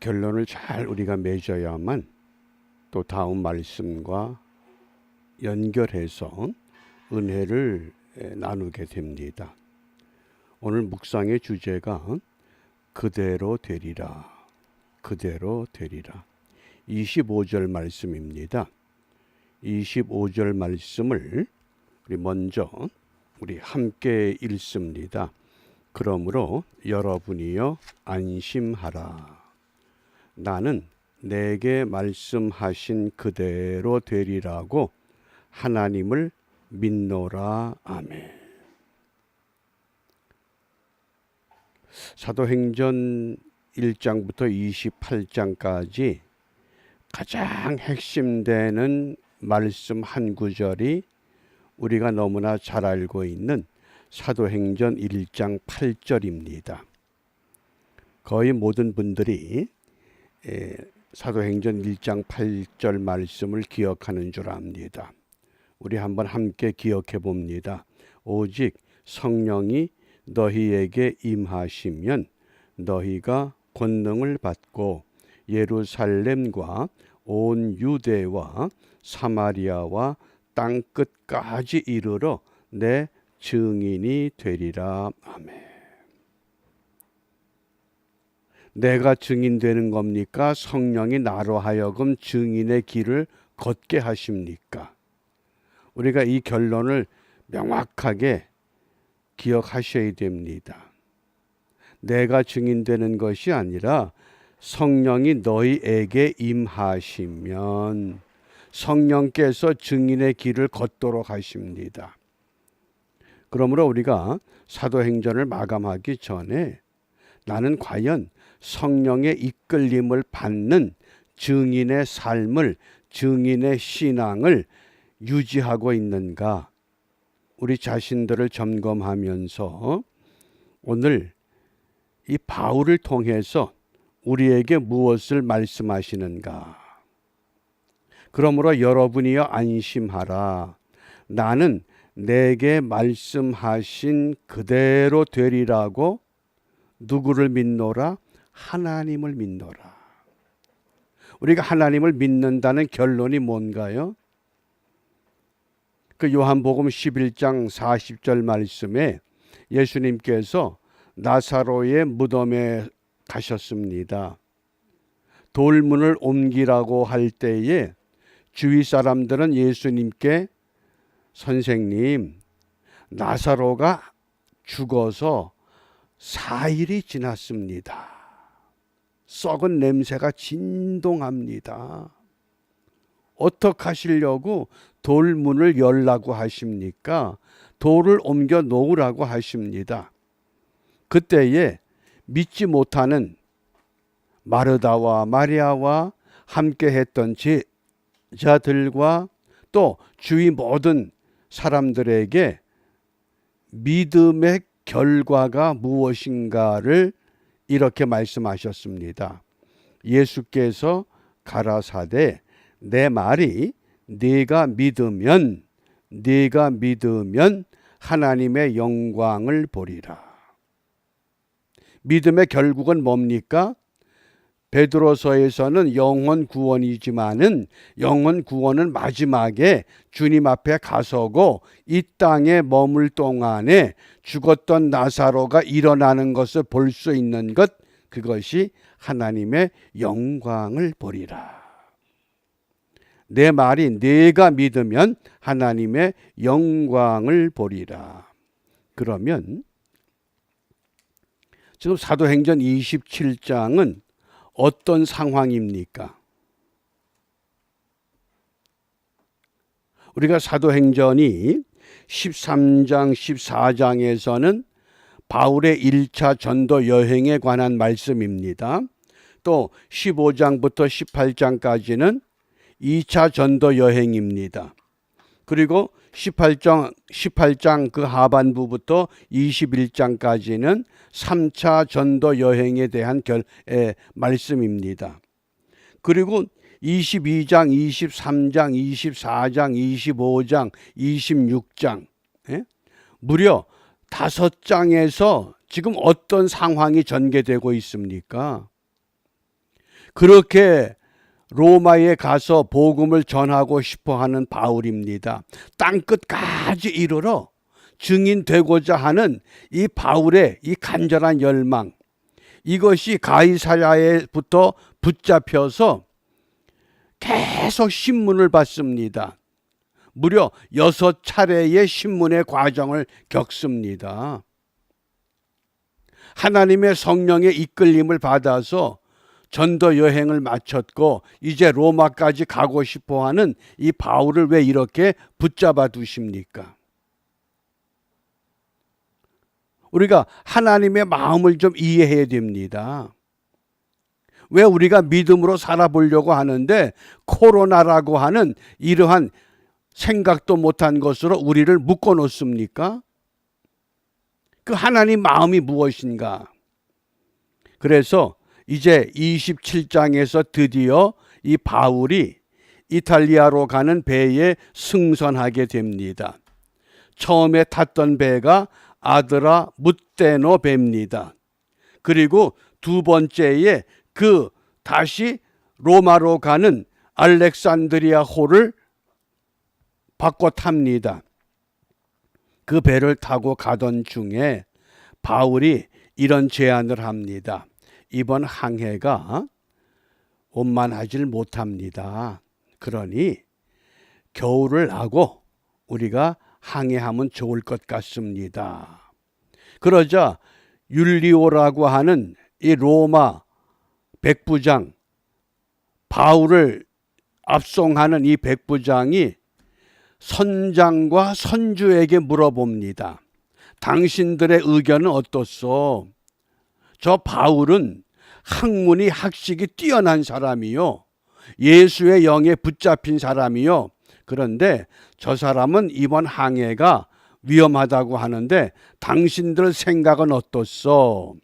결론을 잘 우리가 맺어야만 또 다음 말씀과 연결해서 은혜를 에, 나누게 됩니다. 오늘 묵상의 주제가 그대로 되리라. 그대로 되리라. 25절 말씀입니다. 25절 말씀을 우리 먼저 우리 함께 읽습니다. 그러므로 여러분이여 안심하라. 나는 내게 말씀하신 그대로 되리라고 하나님을 믿노라. 아멘. 사도행전 1장부터 28장까지 가장 핵심되는 말씀 한 구절이 우리가 너무나 잘 알고 있는 사도행전 1장 8절입니다. 거의 모든 분들이 에, 사도행전 1장 8절 말씀을 기억하는 줄 압니다. 우리 한번 함께 기억해 봅니다. 오직 성령이 너희에게 임하시면 너희가 권능을 받고 예루살렘과 온 유대와 사마리아와 땅 끝까지 이르러 내 증인이 되리라. 아멘. 내가 증인되는 겁니까? 성령이 나로 하여금 증인의 길을 걷게 하십니까? 우리가 이 결론을 명확하게 기억하셔야 됩니다. 내가 증인되는 것이 아니라 성령이 너희에게 임하시면 성령께서 증인의 길을 걷도록 하십니다. 그러므로 우리가 사도행전을 마감하기 전에 나는 과연 성령의 이끌림을 받는 증인의 삶을, 증인의 신앙을 유지하고 있는가? 우리 자신들을 점검하면서 오늘 이 바울을 통해서 우리에게 무엇을 말씀하시는가? 그러므로 여러분이여 안심하라. 나는 내게 말씀하신 그대로 되리라고 누구를 믿노라? 하나님을 믿노라. 우리가 하나님을 믿는다는 결론이 뭔가요? 그 요한복음 11장 40절 말씀에 예수님께서 나사로의 무덤에 가셨습니다. 돌문을 옮기라고 할 때에 주위 사람들은 예수님께 선생님, 나사로가 죽어서 4일이 지났습니다. 썩은 냄새가 진동합니다. 어떻게 하시려고 돌문을 열라고 하십니까? 돌을 옮겨 놓으라고 하십니다. 그때에 믿지 못하는 마르다와 마리아와 함께 했던 제자들과 또 주위 모든 사람들에게 믿음의 결과가 무엇인가를 이렇게 말씀하셨습니다. 예수께서 가라사대 내 말이 네가 믿으면 네가 믿으면 하나님의 영광을 보리라. 믿음의 결국은 뭡니까? 베드로서에서는 영원 구원이지만은 영원 구원은 마지막에 주님 앞에 가서고 이 땅에 머물 동안에 죽었던 나사로가 일어나는 것을 볼 수 있는 것 그것이 하나님의 영광을 보리라. 내 말이 내가 믿으면 하나님의 영광을 보리라. 그러면 지금 사도행전 27장은 어떤 상황입니까? 우리가 사도행전이 13장, 14장에서는 바울의 1차 전도 여행에 관한 말씀입니다. 또 15장부터 18장까지는 2차 전도 여행입니다. 그리고 18장 18장 그 하반부부터 21장까지는 3차 전도 여행에 대한 결 에, 말씀입니다. 그리고 22장, 23장, 24장, 25장, 26장 예? 무려 다섯 장에서 지금 어떤 상황이 전개되고 있습니까? 그렇게 로마에 가서 복음을 전하고 싶어 하는 바울입니다. 땅끝까지 이르러 증인되고자 하는 이 바울의 이 간절한 열망, 이것이 가이사랴에부터 붙잡혀서 계속 신문을 받습니다. 무려 여섯 차례의 신문의 과정을 겪습니다. 하나님의 성령의 이끌림을 받아서 전도 여행을 마쳤고 이제 로마까지 가고 싶어 하는 이 바울을 왜 이렇게 붙잡아 두십니까? 우리가 하나님의 마음을 좀 이해해야 됩니다. 왜 우리가 믿음으로 살아보려고 하는데 코로나라고 하는 이러한 생각도 못한 것으로 우리를 묶어 놓습니까? 그 하나님 마음이 무엇인가? 그래서 이제 27장에서 드디어 이 바울이 이탈리아로 가는 배에 승선하게 됩니다. 처음에 탔던 배가 아드라 무테노 배입니다. 그리고 두 번째에 그 다시 로마로 가는 알렉산드리아 호를 바꿔 탑니다. 그 배를 타고 가던 중에 바울이 이런 제안을 합니다. 이번 항해가 원만하질 못합니다. 그러니 겨울을 하고 우리가 항해하면 좋을 것 같습니다. 그러자 율리오라고 하는 이 로마 백부장 바울을 압송하는 이 백부장이 선장과 선주에게 물어봅니다. 당신들의 의견은 어떻소? 저 바울은 학문이 학식이 뛰어난 사람이요. 예수의 영에 붙잡힌 사람이요. 그런데 저 사람은 이번 항해가 위험하다고 하는데 당신들 생각은 어떻소?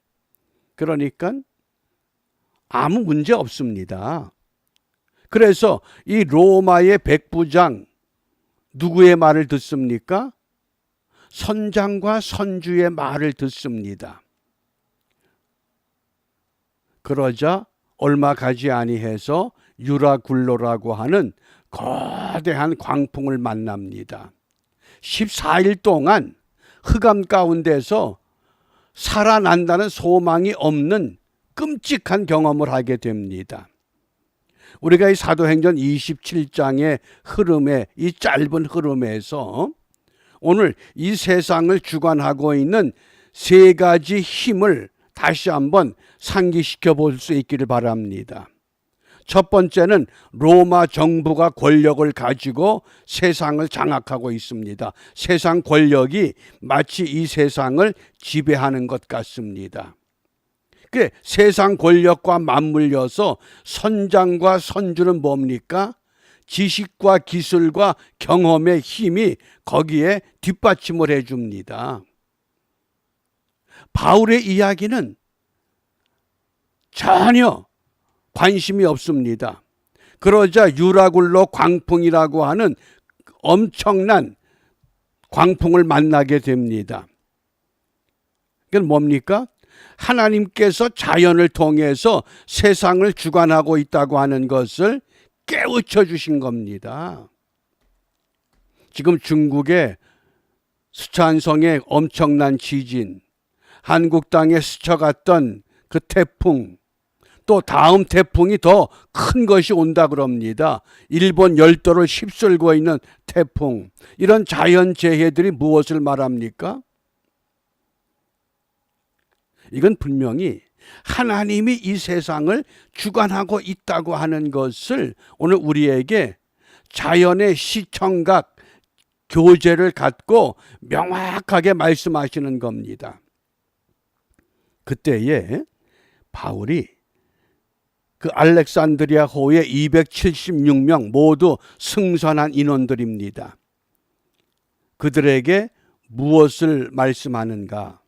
그러니까 아무 문제 없습니다. 그래서 이 로마의 백부장 누구의 말을 듣습니까? 선장과 선주의 말을 듣습니다. 그러자 얼마 가지 아니해서 유라굴로라고 하는 거대한 광풍을 만납니다. 14일 동안 흑암 가운데서 살아난다는 소망이 없는 끔찍한 경험을 하게 됩니다. 우리가 이 사도행전 27장의 흐름에 이 짧은 흐름에서 오늘 이 세상을 주관하고 있는 세 가지 힘을 다시 한번 상기시켜 볼 수 있기를 바랍니다. 첫 번째는 로마 정부가 권력을 가지고 세상을 장악하고 있습니다. 세상 권력이 마치 이 세상을 지배하는 것 같습니다. 그 세상 권력과 맞물려서 선장과 선주는 뭡니까? 지식과 기술과 경험의 힘이 거기에 뒷받침을 해줍니다. 바울의 이야기는 전혀 관심이 없습니다. 그러자 유라굴로 광풍이라고 하는 엄청난 광풍을 만나게 됩니다. 이건 뭡니까? 하나님께서 자연을 통해서 세상을 주관하고 있다고 하는 것을 깨우쳐 주신 겁니다. 지금 중국의 수찬성의 엄청난 지진, 한국 땅에 스쳐갔던 그 태풍, 또 다음 태풍이 더 큰 것이 온다 그럽니다. 일본 열도를 휩쓸고 있는 태풍. 이런 자연 재해들이 무엇을 말합니까? 이건 분명히 하나님이 이 세상을 주관하고 있다고 하는 것을 오늘 우리에게 자연의 시청각 교제를 갖고 명확하게 말씀하시는 겁니다. 그때에 바울이 그 알렉산드리아 호에 276명 모두 승선한 인원들입니다. 그들에게 무엇을 말씀하는가?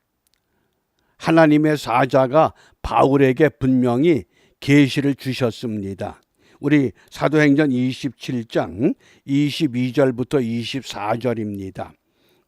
하나님의 사자가 바울에게 분명히 계시를 주셨습니다. 우리 사도행전 27장 22절부터 24절입니다.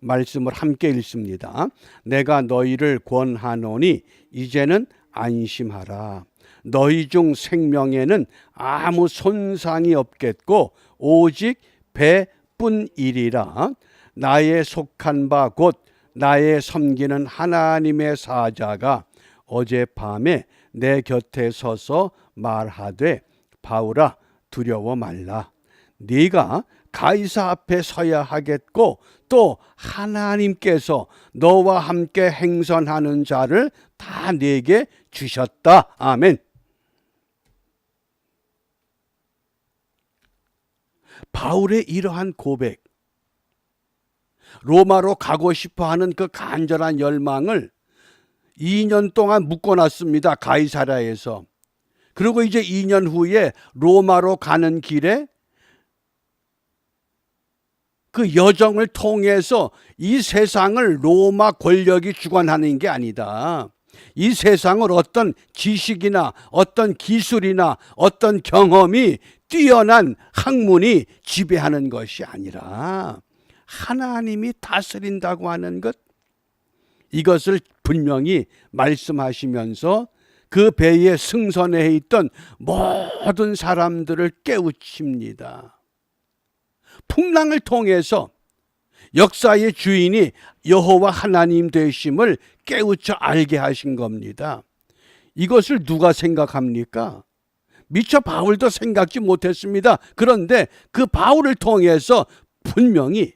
말씀을 함께 읽습니다. 내가 너희를 권하노니 이제는 안심하라. 너희 중 생명에는 아무 손상이 없겠고 오직 배뿐이리라 나의 속한 바 곧 나의 섬기는 하나님의 사자가 어젯밤에 내 곁에 서서 말하되 바울아 두려워 말라 네가 가이사 앞에 서야 하겠고 또 하나님께서 너와 함께 행선하는 자를 다 네게 주셨다. 아멘. 바울의 이러한 고백, 로마로 가고 싶어 하는 그 간절한 열망을 2년 동안 묶어놨습니다. 가이사라에서. 그리고 이제 2년 후에 로마로 가는 길에 그 여정을 통해서 이 세상을 로마 권력이 주관하는 게 아니다. 이 세상을 어떤 지식이나 어떤 기술이나 어떤 경험이 뛰어난 학문이 지배하는 것이 아니라 하나님이 다스린다고 하는 것 이것을 분명히 말씀하시면서 그 배에 승선해 있던 모든 사람들을 깨우칩니다. 풍랑을 통해서 역사의 주인이 여호와 하나님 되심을 깨우쳐 알게 하신 겁니다. 이것을 누가 생각합니까? 미처 바울도 생각지 못했습니다. 그런데 그 바울을 통해서 분명히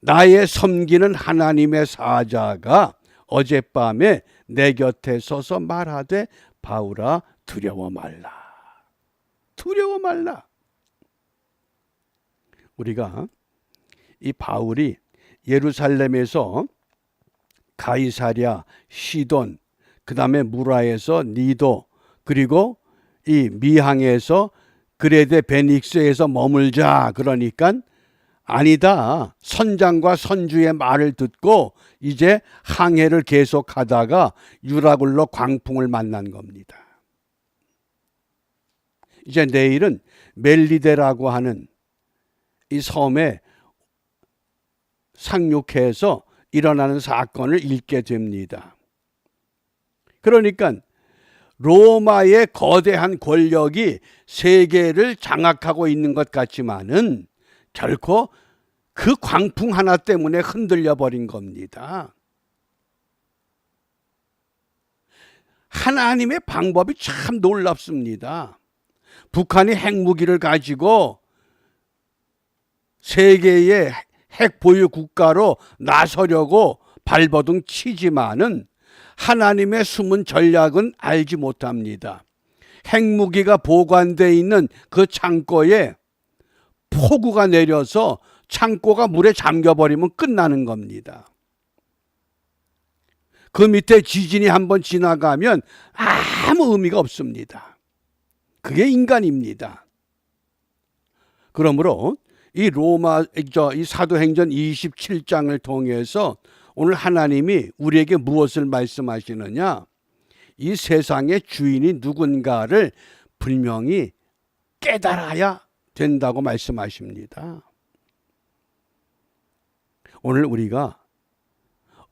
나의 섬기는 하나님의 사자가 어젯밤에 내 곁에 서서 말하되 바울아 두려워 말라. 두려워 말라. 우리가 이 바울이 예루살렘에서 가이사랴, 시돈, 그 다음에 무라에서 니도, 그리고 이 미항에서 그레데 베닉스에서 머물자 그러니까 아니다. 선장과 선주의 말을 듣고 이제 항해를 계속하다가 유라굴로 광풍을 만난 겁니다. 이제 내일은 멜리데라고 하는 이 섬에 상륙해서 일어나는 사건을 읽게 됩니다. 그러니까 로마의 거대한 권력이 세계를 장악하고 있는 것 같지만은 결코 그 광풍 하나 때문에 흔들려 버린 겁니다. 하나님의 방법이 참 놀랍습니다. 북한이 핵무기를 가지고 세계의 핵 보유 국가로 나서려고 발버둥 치지만은 하나님의 숨은 전략은 알지 못합니다. 핵무기가 보관돼 있는 그 창고에 폭우가 내려서 창고가 물에 잠겨버리면 끝나는 겁니다. 그 밑에 지진이 한번 지나가면 아무 의미가 없습니다. 그게 인간입니다. 그러므로 이 로마 이 사도행전 27장을 통해서 오늘 하나님이 우리에게 무엇을 말씀하시느냐? 이 세상의 주인이 누군가를 분명히 깨달아야 된다고 말씀하십니다. 오늘 우리가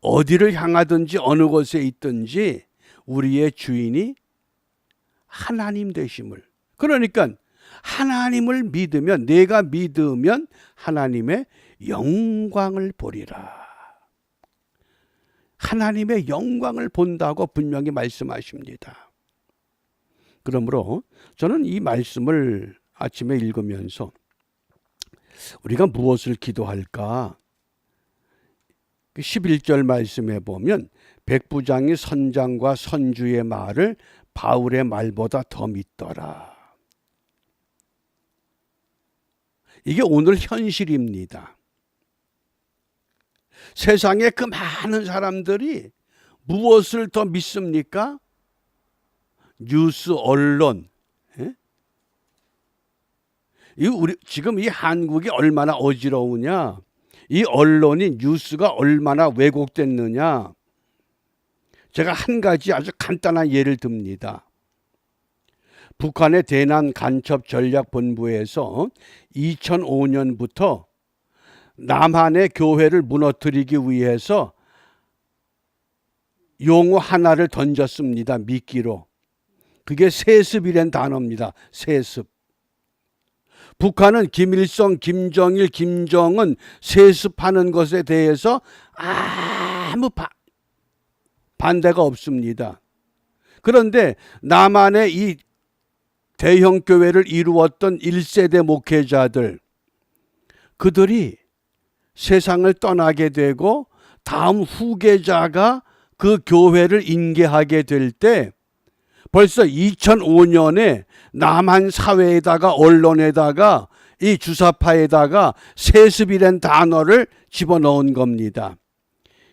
어디를 향하든지 어느 곳에 있든지 우리의 주인이 하나님 되심을 그러니까 하나님을 믿으면 내가 믿으면 하나님의 영광을 보리라. 하나님의 영광을 본다고 분명히 말씀하십니다. 그러므로 저는 이 말씀을 아침에 읽으면서 우리가 무엇을 기도할까? 11절 그 말씀에 보면 백부장이 선장과 선주의 말을 바울의 말보다 더 믿더라. 이게 오늘 현실입니다. 세상에 그 많은 사람들이 무엇을 더 믿습니까? 뉴스 언론. 예? 이 우리 지금 이 한국이 얼마나 어지러우냐? 이 언론이 뉴스가 얼마나 왜곡됐느냐? 제가 한 가지 아주 간단한 예를 듭니다. 북한의 대남 간첩 전략 본부에서 2005년부터 남한의 교회를 무너뜨리기 위해서 용어 하나를 던졌습니다. 미끼로. 그게 세습이란 단어입니다. 세습. 북한은 김일성, 김정일, 김정은 세습하는 것에 대해서 아무 바, 반대가 없습니다. 그런데 남한의 이 대형 교회를 이루었던 1세대 목회자들 그들이 세상을 떠나게 되고 다음 후계자가 그 교회를 인계하게 될 때 벌써 2005년에 남한 사회에다가 언론에다가 이 주사파에다가 세습이란 단어를 집어넣은 겁니다.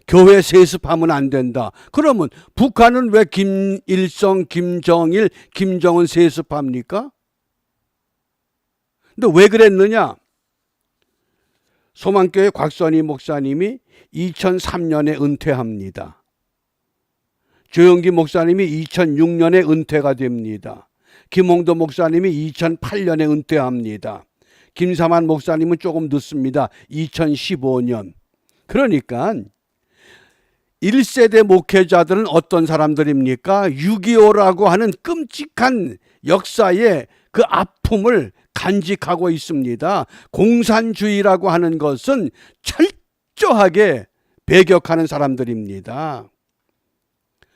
교회 세습하면 안 된다. 그러면 북한은 왜 김일성, 김정일, 김정은 세습합니까? 근데 왜 그랬느냐? 소망교회 곽선희 목사님이 2003년에 은퇴합니다. 조영기 목사님이 2006년에 은퇴가 됩니다. 김홍도 목사님이 2008년에 은퇴합니다. 김사만 목사님은 조금 늦습니다. 2015년. 그러니까 1세대 목회자들은 어떤 사람들입니까? 6.25라고 하는 끔찍한 역사의 그 아픔을 간직하고 있습니다. 공산주의라고 하는 것은 철저하게 배격하는 사람들입니다.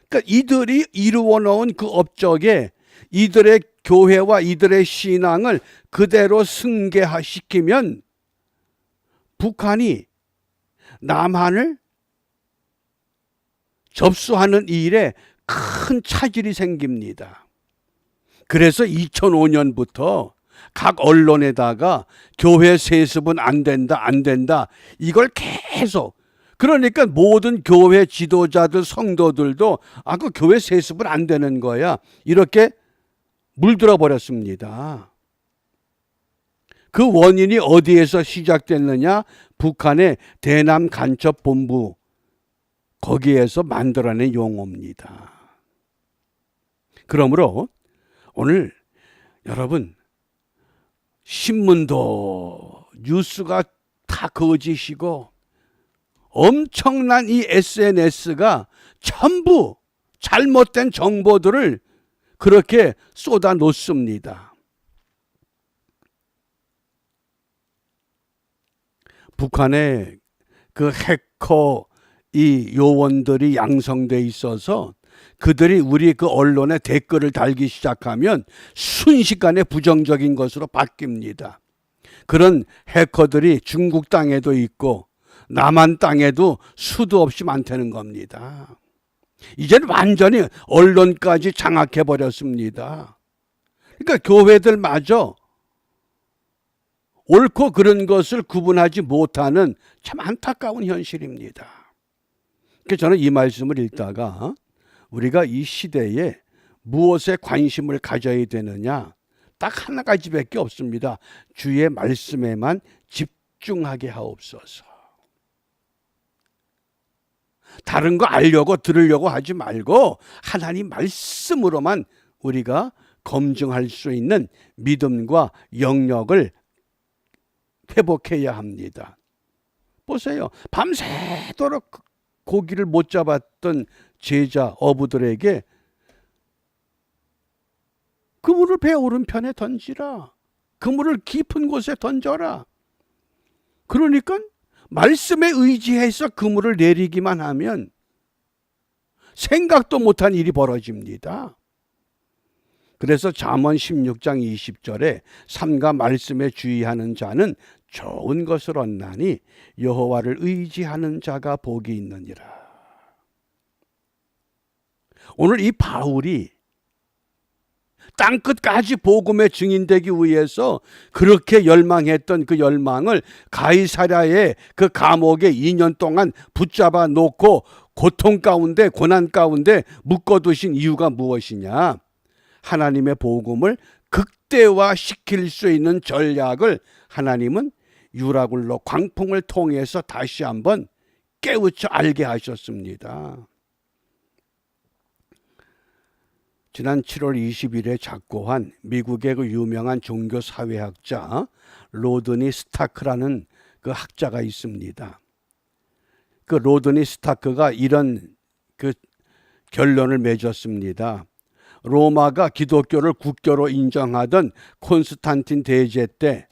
그러니까 이들이 이루어 놓은 그 업적에 이들의 교회와 이들의 신앙을 그대로 승계시키면 북한이 남한을 접수하는 일에 큰 차질이 생깁니다. 그래서 2005년부터 각 언론에다가 교회 세습은 안 된다, 안 된다. 이걸 계속 그러니까 모든 교회 지도자들 성도들도 아 그 교회 세습은 안 되는 거야. 이렇게 물들어 버렸습니다. 그 원인이 어디에서 시작됐느냐? 북한의 대남 간첩 본부 거기에서 만들어낸 용어입니다. 그러므로 오늘 여러분 신문도 뉴스가 다 거짓이고 엄청난 이 SNS가 전부 잘못된 정보들을 그렇게 쏟아 놓습니다. 북한의 그 해커 이 요원들이 양성돼 있어서 그들이 우리 그 언론에 댓글을 달기 시작하면 순식간에 부정적인 것으로 바뀝니다. 그런 해커들이 중국 땅에도 있고 남한 땅에도 수도 없이 많다는 겁니다. 이제는 완전히 언론까지 장악해 버렸습니다. 그러니까 교회들마저 옳고 그런 것을 구분하지 못하는 참 안타까운 현실입니다. 그래서 저는 이 말씀을 읽다가 우리가 이 시대에 무엇에 관심을 가져야 되느냐 딱 하나 가지밖에 없습니다. 주의 말씀에만 집중하게 하옵소서. 다른 거 알려고 들으려고 하지 말고 하나님 말씀으로만 우리가 검증할 수 있는 믿음과 영역을 회복해야 합니다. 보세요. 밤새도록 고기를 못 잡았던 제자 어부들에게 그물을 배 오른편에 던지라. 그물을 깊은 곳에 던져라. 그러니까 말씀에 의지해서 그물을 내리기만 하면 생각도 못한 일이 벌어집니다. 그래서 잠언 16장 20절에 삼가 말씀에 주의하는 자는 좋은 것을 얻나니 여호와를 의지하는 자가 복이 있느니라. 오늘 이 바울이 땅 끝까지 복음의 증인되기 위해서 그렇게 열망했던 그 열망을 가이사랴의 그 감옥에 2년 동안 붙잡아 놓고 고통 가운데 고난 가운데 묶어 두신 이유가 무엇이냐? 하나님의 복음을 극대화시킬 수 있는 전략을 하나님은 유라굴로 광풍을 통해서 다시 한번 깨우쳐 알게 하셨습니다. 지난 7월 20일에 작고한 미국의 그 유명한 종교 사회학자 로드니 스타크라는 그 학자가 있습니다. 그 로드니 스타크가 이런 그 결론을 맺었습니다. 로마가 기독교를 국교로 인정하던 콘스탄틴 대제 때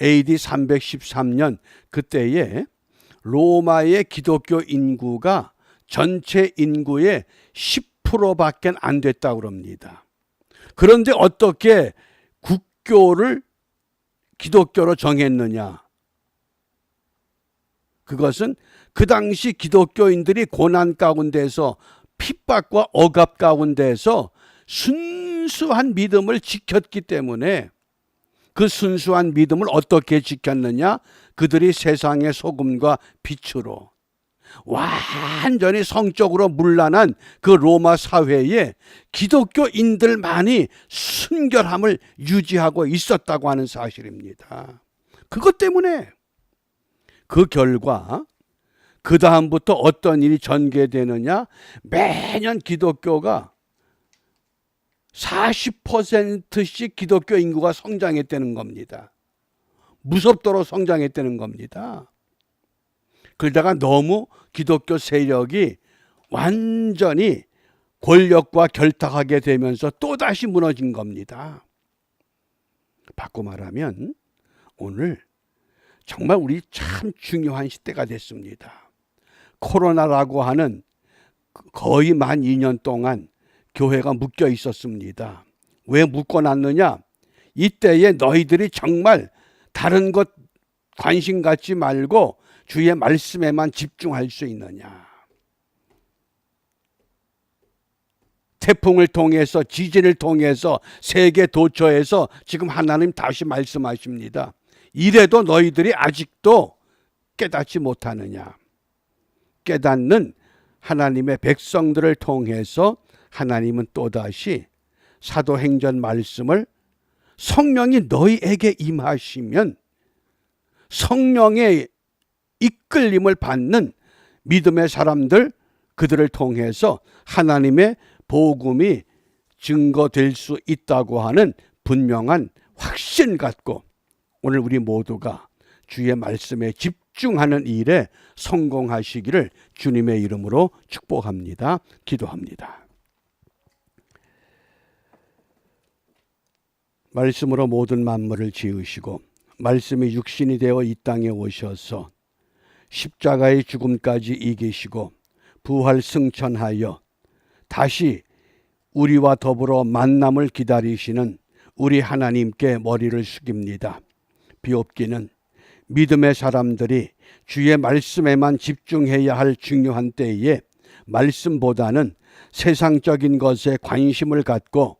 AD 313년 그때에 로마의 기독교 인구가 전체 인구의 10%밖에 안 됐다고 그럽니다. 그런데 어떻게 국교를 기독교로 정했느냐? 그것은 그 당시 기독교인들이 고난 가운데서 핍박과 억압 가운데서 순수한 믿음을 지켰기 때문에 그 순수한 믿음을 어떻게 지켰느냐? 그들이 세상의 소금과 빛으로 완전히 성적으로 문란한 그 로마 사회에 기독교인들만이 순결함을 유지하고 있었다고 하는 사실입니다. 그것 때문에 그 결과 그 다음부터 어떤 일이 전개되느냐? 매년 기독교가 40%씩 기독교 인구가 성장했다는 겁니다. 무섭도록 성장했다는 겁니다. 그러다가 너무 기독교 세력이 완전히 권력과 결탁하게 되면서 또다시 무너진 겁니다. 바꿔 말하면 오늘 정말 우리 참 중요한 시대가 됐습니다. 코로나라고 하는 거의 만 2년 동안 교회가 묶여 있었습니다. 왜 묶어 놨느냐? 이때에 너희들이 정말 다른 것 관심 갖지 말고 주의 말씀에만 집중할 수 있느냐? 태풍을 통해서 지진을 통해서 세계 도처에서 지금 하나님 다시 말씀하십니다. 이래도 너희들이 아직도 깨닫지 못하느냐? 깨닫는 하나님의 백성들을 통해서 하나님은 또다시 사도행전 말씀을 성령이 너희에게 임하시면 성령의 이끌림을 받는 믿음의 사람들 그들을 통해서 하나님의 복음이 증거될 수 있다고 하는 분명한 확신 갖고 오늘 우리 모두가 주의 말씀에 집중하는 일에 성공하시기를 주님의 이름으로 축복합니다. 기도합니다. 말씀으로 모든 만물을 지으시고 말씀이 육신이 되어 이 땅에 오셔서 십자가의 죽음까지 이기시고 부활 승천하여 다시 우리와 더불어 만남을 기다리시는 우리 하나님께 머리를 숙입니다. 비옵기는 믿음의 사람들이 주의 말씀에만 집중해야 할 중요한 때에 말씀보다는 세상적인 것에 관심을 갖고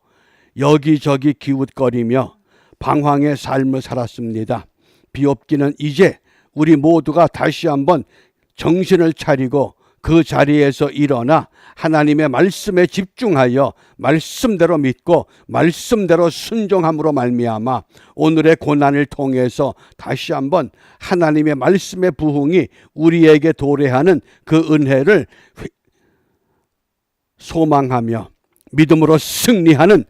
여기저기 기웃거리며 방황의 삶을 살았습니다. 비옵기는 이제 우리 모두가 다시 한번 정신을 차리고 그 자리에서 일어나 하나님의 말씀에 집중하여 말씀대로 믿고 말씀대로 순종함으로 말미암아 오늘의 고난을 통해서 다시 한번 하나님의 말씀의 부흥이 우리에게 도래하는 그 은혜를 소망하며 믿음으로 승리하는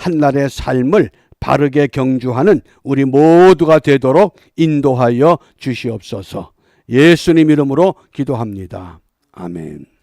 한날의 삶을 바르게 경주하는 우리 모두가 되도록 인도하여 주시옵소서. 예수님 이름으로 기도합니다. 아멘.